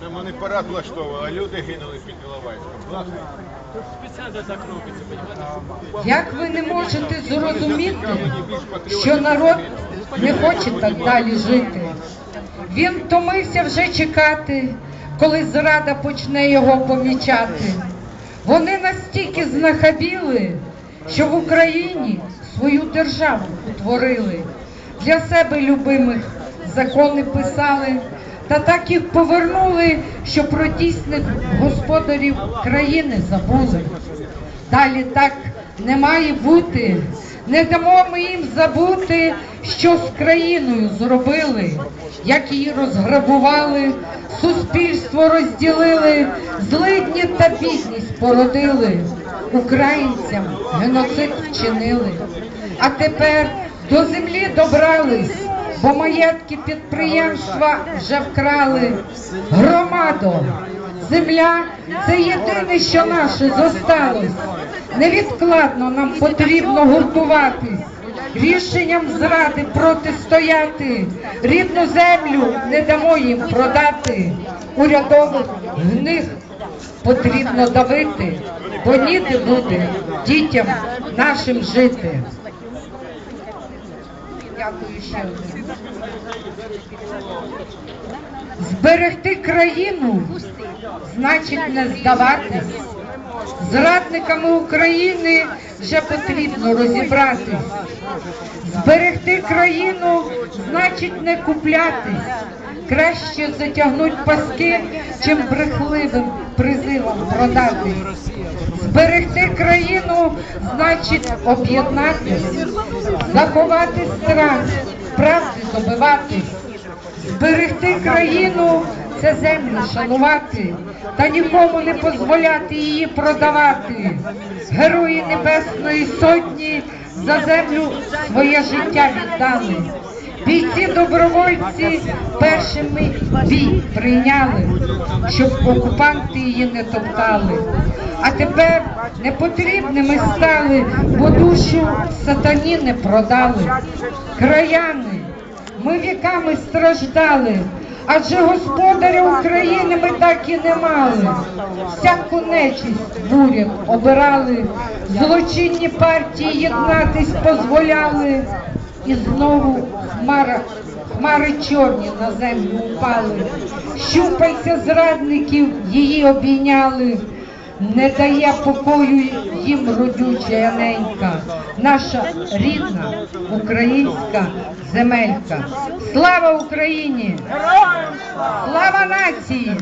Там вони парад влаштовували, а люди гинули під Іловайськом. Спеціально так робиться. Як ви не можете зрозуміти, що народ не хоче так далі жити? Він втомився вже чекати, коли зрада почне його помічати. Вони настільки знахабіли, що в Україні свою державу утворили. Для себе любимих закони писали, та так їх повернули, що про дійсних господарів країни забули. Далі так не має бути. Не дамо ми їм забути, що з країною зробили, як її розграбували, суспільство розділили, злидні та бідність породили, українцям геноцид вчинили. А тепер до землі добрались, бо маєтки підприємства вже вкрали. Громадо, земля це єдине, що наше зосталось. Невідкладно нам потрібно гуртуватись, рішенням зради протистояти, рідну землю не дамо їм продати. Урядових гних потрібно давити, бо ніде буде дітям нашим жити. Дякую ще. Зберегти країну значить не здаватись. Зрадниками України вже потрібно розібратись. Зберегти країну значить не куплятись. Краще затягнуть паски, чим брехливим призивом продати. Зберегти країну значить об'єднатись, заховати страх, правди добиватись. Зберегти країну це землю шанувати та нікому не дозволяти її продавати. Герої Небесної Сотні за землю своє життя віддали. Бійці добровольці першими бій прийняли, щоб окупанти її не топтали. А тепер непотрібними стали, бо душу сатані не продали. Краяни, ми віками страждали, адже господаря України ми так і не мали. Всяку нечисть буряк обирали, злочинні партії єднатись дозволяли. І знову хмара, хмари чорні на землю упали. Щупальця зрадників її обійняли. Не дає покою їм родюча ненька, наша рідна українська земелька. Слава Україні! Слава нації!